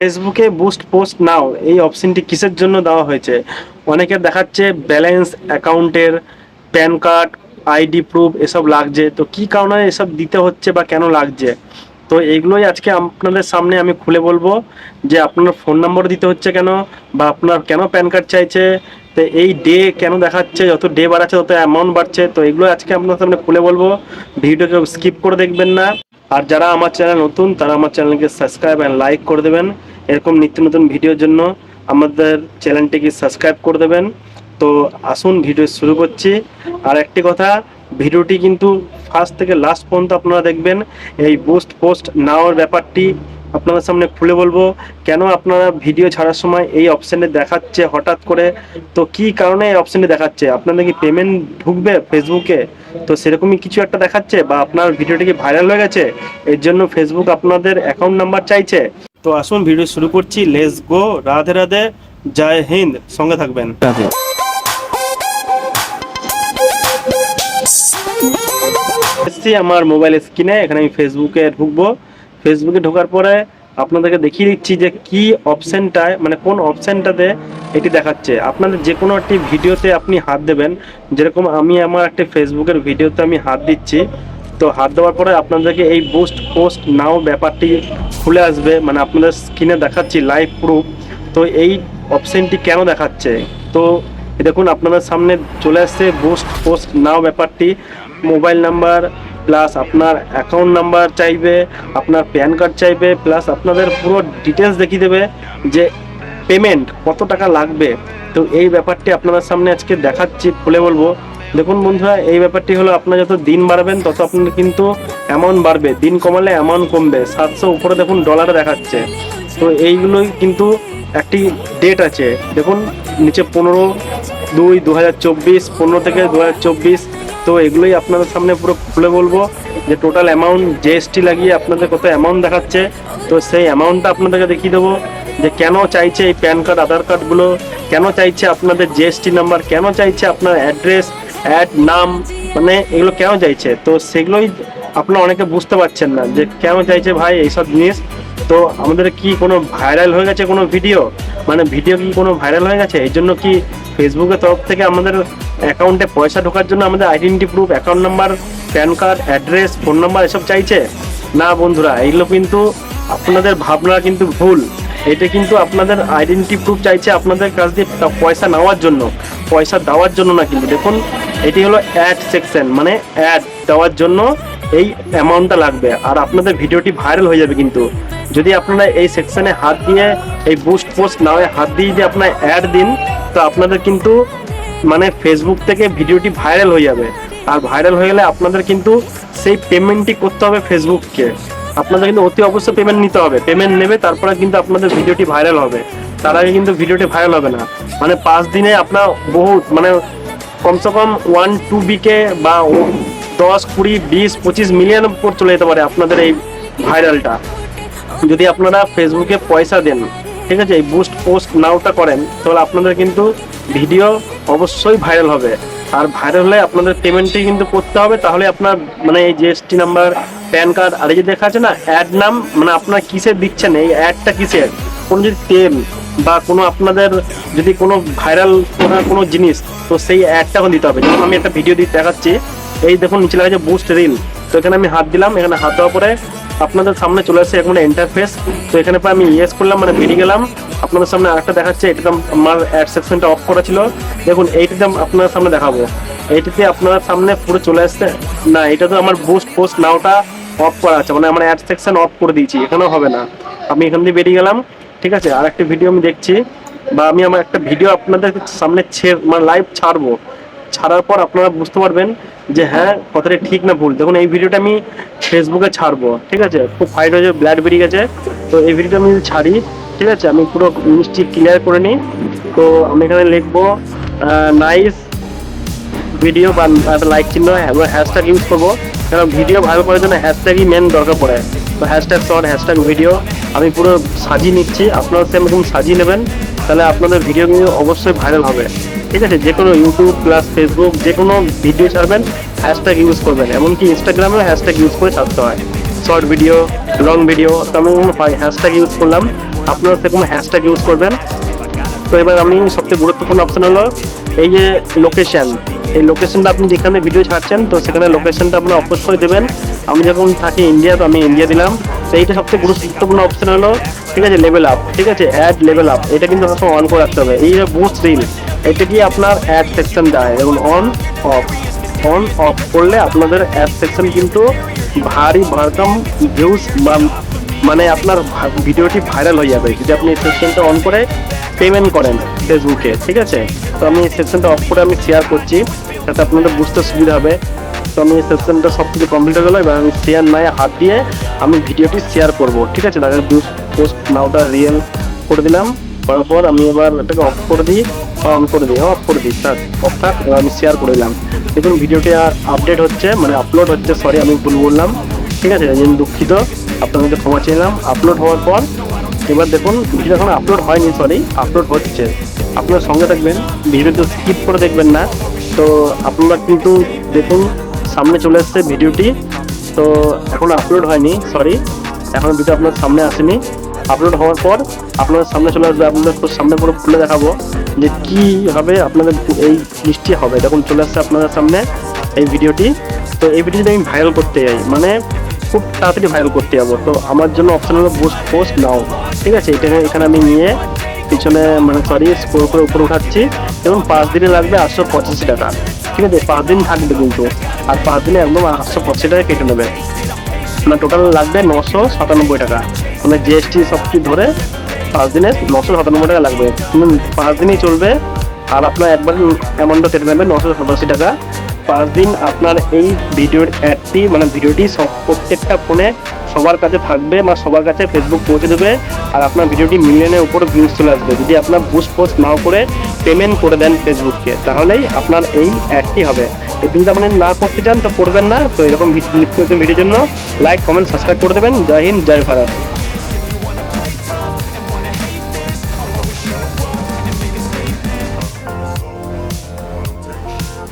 ফেসবুকে boost post নাও এই অপশনটি কিসের জন্য দেওয়া হয়েছে? অনেকের দেখাচ্ছে ব্যালেন্স অ্যাকাউন্টের প্যান কার্ড আইডি প্রুফ এসব লাগছে। তো কি কারণে এসব দিতে হচ্ছে বা কেন লাগছে? তো এইগুলোই আজকে আপনাদের সামনে আমি খুলে বলব যে আপনার ফোন নম্বর দিতে হচ্ছে কেন বা আপনার কেন প্যান কার্ড চাইছে? তো এই ডে কেন দেখাচ্ছে? যত ডে বাড়াচ্ছে তত অ্যামাউন্ট বাড়ছে। তো এগুলো আজকে আপনার সামনে খুলে বলব। ভিডিওকে স্কিপ করে দেখবেন না। আর যারা আমার চ্যানেল নতুন, তারা আমার চ্যানেলকে সাবস্ক্রাইব অ্যান্ড লাইক করে দেবেন। এরকম নিত্য নতুন ভিডিওর জন্য আমাদের চ্যানেলটিকে সাবস্ক্রাইব করে দেবেন। তো আসুন, ভিডিও শুরু করছি। আর একটি কথা, ভিডিওটি কিন্তু ফার্স্ট থেকে লাস্ট পর্যন্ত আপনারা দেখবেন। এই বুস্ট পোস্ট নাওয়ার ব্যাপারটি আপনাদের সামনে খুলে বলব কেন আপনারা ভিডিও ছাড়ার সময় এই অপশানে দেখাচ্ছে হঠাৎ করে? তো কি কারণে এই অপশানে দেখাচ্ছে? আপনাদের কি পেমেন্ট ঢুকবে ফেসবুকে তো সেরকমই কিছু একটা দেখাচ্ছে বা আপনার ভিডিওটি কি ভাইরাল হয়ে গেছে? এর জন্য ফেসবুক আপনাদের অ্যাকাউন্ট নাম্বার চাইছে। তো আসুন ভিডিও শুরু করছি। Let's go Radhe Radhe. জয় হিন্দ। সঙ্গে থাকবেন। রাধে। এসছি আমার মোবাইল স্ক্রিনে এখানে আমি ফেসবুকে ঢুকবো। ফেসবুকে ঢোকার পরে আপনাদেরকে দেখিয়ে দিচ্ছি যে কি অপশানটায় মানে কোন অপশানটাতে এটি দেখাচ্ছে। আপনাদের যে কোনো একটি ভিডিওতে আপনি হাত দেবেন। যেরকম আমি আমার একটি ফেসবুকের ভিডিওতে আমি হাত দিচ্ছি, তো হাত দেওয়ার পরে আপনাদেরকে এই বুস্ট পোস্ট নাও ব্যাপারটি খুলে আসবে। মানে আপনাদের স্ক্রিনে দেখাচ্ছি লাইভ প্রুফ তো এই অপশানটি কেন দেখাচ্ছে? তো দেখুন, আপনাদের সামনে চলে আসছে বুস্ট পোস্ট নাও ব্যাপারটি। মোবাইল নাম্বার প্লাস আপনার অ্যাকাউন্ট নাম্বার চাইবে, আপনার প্যান কার্ড চাইবে, প্লাস আপনাদের পুরো ডিটেলস দেখিয়ে দেবে যে পেমেন্ট কত টাকা লাগবে। তো এই ব্যাপারটি আপনাদের সামনে আজকে দেখাচ্ছি, খুলে বলব। দেখুন বন্ধুরা, এই ব্যাপারটি হলো আপনার যত দিন বাড়বেন, তত আপনার কিন্তু অ্যামাউন্ট বাড়বে। দিন কমালে অ্যামাউন্ট কমবে। সাতশো উপরে দেখুন ডলার দেখাচ্ছে। তো এইগুলোই কিন্তু একটি ডেট আছে। দেখুন, নিচে পনেরো দুই দু হাজার চব্বিশ, পনেরো থেকে দু হাজার চব্বিশ তো এগুলোই আপনাদের সামনে পুরো খুলে বলব যে টোটাল অ্যামাউন্ট জিএসটি লাগিয়ে আপনাদের কত অ্যামাউন্ট দেখাচ্ছে। তো সেই অ্যামাউন্টটা আপনাদেরকে দেখিয়ে দেবো যে কেন চাইছে এই প্যান কার্ড আধার কার্ডগুলো কেন চাইছে আপনাদের জিএসটি নাম্বার কেন চাইছে আপনার অ্যাড্রেস অ্যাড নাম মানে এগুলো কেন চাইছে? তো সেগুলোই আপনারা অনেকে বুঝতে পারছেন না যে কেন চাইছে ভাই এইসব জিনিস। তো আমাদের কি কোনো ভাইরাল হয়ে গেছে কোনো ভিডিও মানে ভিডিও কি কোনো ভাইরাল হয়ে গেছে? এই জন্য কি ফেসবুকের তরফ থেকে আমাদের অ্যাকাউন্টে পয়সা ঢোকার জন্য আমাদের identity proof account number PAN card address phone number এসব চাইছে? না বন্ধুরা এইগুলো কিন্তু আপনাদের ভাবনা কিন্তু ভুল। এটা কিন্তু আপনাদের আইডেন্টি প্রুফ চাইছে আপনাদের কাছ দিয়ে পয়সা নেওয়ার জন্য। পয়সা দেওয়ার জন্য না কিন্তু। দেখুন, এটি হলো অ্যাড সেকশন মানে অ্যাড দেওয়ার জন্য এই অ্যামাউন্টটা লাগবে। আর আপনাদের ভিডিওটি ভাইরাল হয়ে যাবে কিন্তু। যদি আপনারা এই সেকশনে হাত দিয়ে, এই বুস্ট পোস্ট না হয়ে হাত দিয়ে যদি আপনার অ্যাড দিন, তো আপনাদের কিন্তু মানে ফেসবুক থেকে ভিডিওটি ভাইরাল হয়ে যাবে। আর ভাইরাল হয়ে গেলে আপনাদের কিন্তু সেই পেমেন্টটি করতে হবে ফেসবুককে আপনাদের কিন্তু অতি অবশ্যই পেমেন্ট নিতে হবে। পেমেন্ট নেবে, তারপরে কিন্তু আপনাদের ভিডিওটি ভাইরাল হবে। তার আগে কিন্তু ভিডিওটি ভাইরাল হবে না। মানে পাঁচ দিনে আপনার বহুত মানে কমসে কম ওয়ান টু বিকে বা দশ, কুড়ি, বিশ, পঁচিশ মিলিয়ন উপর চলে যেতে পারে আপনাদের এই ভাইরালটা যদি আপনারা ফেসবুকে পয়সা দেন, ঠিক আছে, এই বুস্ট পোস্ট নাওটা করেন, তাহলে আপনাদের কিন্তু ভিডিও অবশ্যই ভাইরাল হবে। আর ভাইরাল হলে আপনাদের পেমেন্টটি কিন্তু করতে হবে, তাহলে আপনার মানে এই জিএসটি নাম্বার প্যান কার্ড আর এই যে দেখা আছে না অ্যাড নাম মানে আপনার কিসের দিচ্ছেন, এই অ্যাডটা কিসের কোনো যদি তেল বা কোনো আপনাদের যদি কোনো ভাইরাল করার কোনো জিনিস, তো সেই অ্যাডটা এখন দিতে হবে। যেমন আমি একটা ভিডিও দিয়ে দেখাচ্ছি, এই দেখুন, নিচে আছে বুস্ট রিল তো এখানে আমি হাত দিলাম, এখানে হাত দেওয়ার পরে আপনাদের সামনে চলে আসছে এখন ইন্টারফেস তো এখানে আমি ইয়েস করলাম মানে বেরিয়ে গেলাম। আপনাদের সামনে আরেকটা দেখাচ্ছে এটা আমার অ্যাড সেকশনটা অফ করা ছিল। দেখুন, এইটাতে আপনাদের সামনে দেখাবো। এইটাতে আপনার সামনে পুরো চলে আসছে। না, এটা তো আমার বুস্ট পোস্ট নাওটা অফ করা আছে। মানে আমার অ্যাড সেকশন অফ করে দিয়েছি, এখানেও হবে না। আমি এখান দিয়ে বেরিয়ে গেলাম, ঠিক আছে? আর একটা ভিডিও আমি দেখছি। বা আমি আমার একটা ভিডিও আপনাদের সামনে ছেড় মানে লাইভ ছাড়বো। ছাড়ার পর আপনারা বুঝতে পারবেন যে হ্যাঁ কথাটা ঠিক না ভুল। দেখুন, এই ভিডিওটা আমি ফেসবুকে ছাড়বো, ঠিক আছে? খুব ফাইট হয়েছে ব্লাড বেরিয়ে গেছে। তো এই ভিডিওটা আমি ছাড়ি, ঠিক আছে? আমি পুরো জিনিসটি ক্লিয়ার করে নিই। তো আমি এখানে লিখব নাইস ভিডিও বা একটা লাইক চিহ্ন আমরা হ্যাশট্যাগ ইউজ করব। কারণ ভিডিও ভাইরাল করার জন্য হ্যাশট্যাগই মেন দরকার পড়ে। তো হ্যাশট্যাগ শর্ট হ্যাশট্যাগ ভিডিও আমি পুরো সাজিয়ে নিচ্ছি। আপনারা সেম এরকম সাজিয়ে নেবেন, তাহলে আপনাদের ভিডিও কিন্তু অবশ্যই ভাইরাল হবে। ঠিক আছে যে কোনো ইউটিউব প্লাস ফেসবুক যে কোনো ভিডিও ছাড়বেন হ্যাশট্যাগ ইউজ করবেন। এমনকি ইনস্টাগ্রামেও হ্যাশট্যাগ ইউজ করে ছাড়তে হয়। শর্ট ভিডিও লং ভিডিও তেমন হয় হ্যাশট্যাগ ইউজ করলাম। আপনারা সেরকম হ্যাশট্যাগ ইউজ করবেন। তো এবার আমি সবচেয়ে গুরুত্বপূর্ণ অপশন হলো এই যে লোকেশন এই লোকেশনটা আপনি যেখানে ভিডিও ছাড়ছেন, তো সেখানে লোকেশনটা আপনি অবশ্যই দেবেন। আমি যখন থাকি ইন্ডিয়া তো আমি ইন্ডিয়া দিলাম। তো এইটা সবচেয়ে গুরুত্বপূর্ণ অপশন হলো, ঠিক আছে লেভেল আপ ঠিক আছে অ্যাড লেভেল আপ এটা কিন্তু আপনার অন করে রাখতে হবে। এই যে বুস্ট রিল এটা কি আপনার অ্যাড সেকশন দেয় এবং অন অফ অন অফ করলে আপনাদের অ্যাড সেকশন কিন্তু ভারী ভারকম ভিউজ বা মানে আপনার ভিডিওটি ভাইরাল হয়ে যাবে। যদি আপনি সেকশনটা অন করে পেমেন্ট করেন ফেসবুকে ঠিক আছে? তো আমি সেকশনটা অফ করে আমি শেয়ার করছি, যাতে আপনাদের বুঝতে সুবিধা হবে। তো আমি সেকশনটা সব কিছু কমপ্লিট হয়ে গেলো, এবার আমি শেয়ার নাই, হাত দিয়ে আমি ভিডিওটি শেয়ার করব, ঠিক আছে? তাদের পোস্ট নাওটা রিয়েল করে দিলাম, করার পর আমি এবার এটাকে অফ করে দিই অন করে দিই অফ করে দিই, স্যার অফ থাক আমি শেয়ার করে দিলাম। দেখুন, ভিডিওটি আর আপডেট হচ্ছে মানে আপলোড হচ্ছে সরি আমি ভুল বললাম, ঠিক আছে? এই দুঃখিত। আপনাদেরকে ক্ষমা চাইলাম আপলোড হওয়ার পর এবার দেখুন ভিডিও এখন আপলোড হয়নি সরি আপলোড হচ্ছে। আপনার সঙ্গে থাকবেন ভিডিওতে স্কিপ করে দেখবেন না। তো আপনারা কিন্তু দেখুন, সামনে চলে এসছে ভিডিওটি তো এখন আপলোড হয়নি সরি এখন ভিডিও আপনার সামনে আসেনি। আপলোড হওয়ার পর আপনাদের সামনে চলে আসবে, আপনাদের সামনে পুরো খুলে দেখাবো যে কি হবে আপনাদের এই মিষ্টি হবে। যখন চলে আসছে আপনাদের সামনে এই ভিডিওটি তো এই ভিডিওটি আমি ভাইরাল করতে যাই মানে খুব তাড়াতাড়ি ভাইরাল করতে যাব। তো আমার জন্য অপশন হলো বুস্ট পোস্ট নাও ঠিক আছে? এটাকে এখানে আমি নিয়ে পিছনে মানে সরি স্কোর করে উপরে উঠাচ্ছি এবং পাঁচ দিনে লাগবে আটশো পঁচাশি টাকা। ঠিক আছে? পাঁচ দিন থাকবে কিন্তু। আর পাঁচ দিনে একদম আটশো পঁচাশি টাকা কেটে নেবে। মানে টোটাল লাগবে নশো সাতানব্বই টাকা। মানে জিএসটি সব কিছু ধরে পাঁচ দিনে নশো সাতানব্বই টাকা লাগবে। কিন্তু পাঁচ দিনই চলবে। আর আপনার একবার অ্যামাউন্টটা কেটে নেবে নশো সাতাশি টাকা। পাঁচ দিন আপনার এই ভিডিওর অ্যাডটি মানে ভিডিওটি সব প্রত্যেকটা ফোনে সবার কাছে থাকবে বা সবার কাছে ফেসবুক পৌঁছে দেবে আর আপনার ভিডিওটি মিলিয়নের উপরে ভিউজ চলে আসবে। যদি আপনার বুস্ট পোস্ট নাও করে পেমেন্ট করে দেন ফেসবুককে তাহলেই আপনার এই অ্যাডটি হবে। যদি আপনি না করতে চান, তো করবেন না। তো এরকম ভিডিও ভিডিওর জন্য লাইক কমেন্ট সাবস্ক্রাইব করে দেবেন। জয় হিন্দ, জয় ভারত।